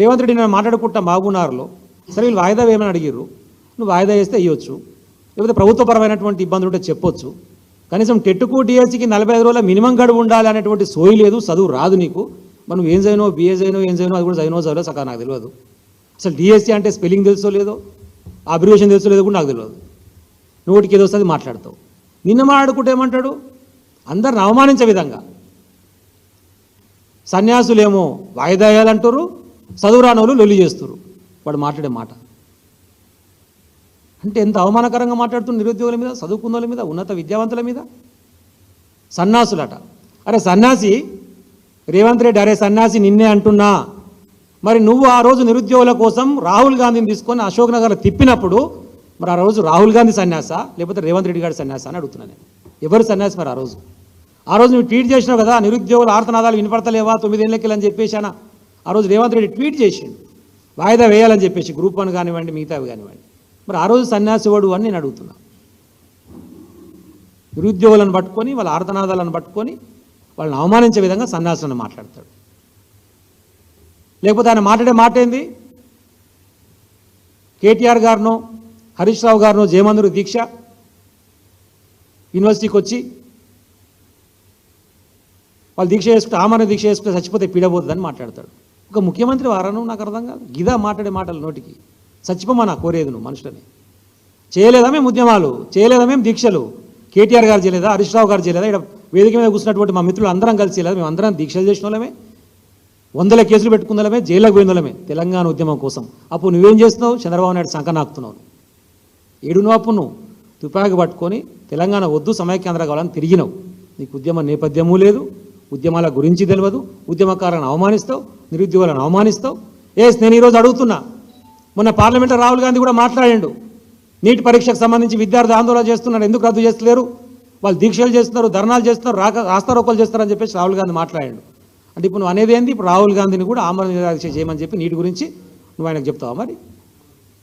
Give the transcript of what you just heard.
రేవంత్ రెడ్డి నేను మాట్లాడుకుంటా మహబూబ్నగర్లో సరే వీళ్ళు వాయిదా వేయమని అడిగిర్రు. నువ్వు వాయిదా వేస్తే ఇవ్వచ్చు లేకపోతే ప్రభుత్వపరమైనటువంటి ఇబ్బందులు ఉంటే చెప్పొచ్చు. కనీసం టెట్టుకు డిఎస్సికి నలభై ఐదు రోజుల మినిమం గడువు ఉండాలి అనేటువంటి సోయి లేదు చదువు రాదు నీకు. మనం ఏం చదివినో బిఏ చదివినో ఏం చదివినో అది కూడా చదివినో చదివో సకా నాకు తెలియదు. అసలు డిఎస్సి అంటే స్పెల్లింగ్ తెలుసో లేదో అబ్రివేషన్ తెలుసో లేదో కూడా నాకు తెలియదు. నోటికి ఏదో వస్తుంది మాట్లాడతావు. నిన్న మాట్లాడుకుంటే ఏమంటాడు? అందరిని అవమానించే విధంగా. సన్యాసులేమో వాయిదా వేయాలంటారు చదువు రానోళ్ళు లొల్లి చేస్తారు వాడు మాట్లాడే మాట. అంటే ఎంత అవమానకరంగా మాట్లాడుతున్న నిరుద్యోగుల మీద చదువుకున్నోళ్ళ మీద ఉన్నత విద్యావంతుల మీద? సన్నాసులట. అరే సన్యాసి రేవంత్ రెడ్డి అరే సన్యాసి నిన్నే అంటున్నా. మరి నువ్వు ఆ రోజు నిరుద్యోగుల కోసం రాహుల్ గాంధీని తీసుకొని అశోక్ నగర్లో తిప్పినప్పుడు మరి ఆ రోజు రాహుల్ గాంధీ సన్యాస? లేకపోతే రేవంత్ రెడ్డి గారి సన్యాస అని అడుగుతున్నాను నేను. ఎవరు సన్యాసి మరి ఆ రోజు? ఆ రోజు నువ్వు ట్వీట్ చేసినావు కదా నిరుద్యోగుల ఆర్తనాదాలు వినపడతలేవా? తొమ్మిదేళ్ళకి అని చెప్పేశానా? ఆ రోజు రేవంత్ రెడ్డి ట్వీట్ చేసిండు. వాయిదా వేయాలని చెప్పేసి గ్రూప్ వన్ కానివ్వండి మిగతావి కానివ్వండి. మరి ఆ రోజు సన్యాసివాడు అని నేను అడుగుతున్నా. నిరుద్యోగులను పట్టుకొని వాళ్ళ ఆర్తనాదాలను పట్టుకొని వాళ్ళని అవమానించే విధంగా సన్యాసులను మాట్లాడతాడు. లేకపోతే ఆయన మాట్లాడే మాట ఏంది? కేటీఆర్ గారినో హరీష్ రావు గారినో జయమందరు దీక్ష యూనివర్సిటీకి వచ్చి వాళ్ళు దీక్ష చేసుకుంటే ఆమరణ దీక్ష చేసుకుంటే చచ్చిపోతే పీడబోతుందని మాట్లాడతాడు. ఒక ముఖ్యమంత్రి వారను నాకు అర్థం కాదు గిదా మాట్లాడే మాటలు నోటికి. చచ్చిపోమా కోరేది నువ్వు మనుషులని? చేయలేదా మేము ఉద్యమాలు? చేయలేదా మేము దీక్షలు? కేటీఆర్ గారు చేయలేదా? హరీష్ రావు గారు చేయలేదా? ఇక్కడ వేదిక మీద కూర్చున్నటువంటి మా మిత్రులు అందరం కలిసి చేయలేదా? మేము అందరం దీక్షలు చేసిన వాళ్ళమే. వందల కేసులు పెట్టుకుందలమే జైలకు పోయిన వాళ్ళమే. తెలంగాణ ఉద్యమం కోసం. అప్పుడు నువ్వేం చేస్తున్నావు? చంద్రబాబు నాయుడు సంకనాకుతున్నావు ఏడు నువ్వు అప్పు నువ్వు. తుపాకి పట్టుకొని తెలంగాణ వద్దు సమైక్యాంధ్ర కావాలని తిరిగినావు. నీకు ఉద్యమ నేపథ్యము లేదు. ఉద్యమాల గురించి తెలియదు ఉద్యమకారులను అవమానిస్తావు నిరుద్యోగులను అవమానిస్తావు. ఏస్ నేను ఈరోజు అడుగుతున్నా మొన్న పార్లమెంట్లో రాహుల్ గాంధీ కూడా మాట్లాడాడు. నీట్ పరీక్షకు సంబంధించి విద్యార్థి ఆందోళన చేస్తున్నారు ఎందుకు రద్దు చేస్తలేరు? వాళ్ళు దీక్షలు చేస్తున్నారు ధర్నాలు చేస్తున్నారు రాక రాస్తారోకలు చేస్తారని చెప్పేసి రాహుల్ గాంధీ మాట్లాడాడు. అంటే ఇప్పుడు నువ్వు అనేది ఏంది? ఇప్పుడు రాహుల్ గాంధీని కూడా ఆమరణ నిరాక్ష చేయమని చెప్పి నీటి గురించి నువ్వు ఆయనకు చెప్తావా మరి?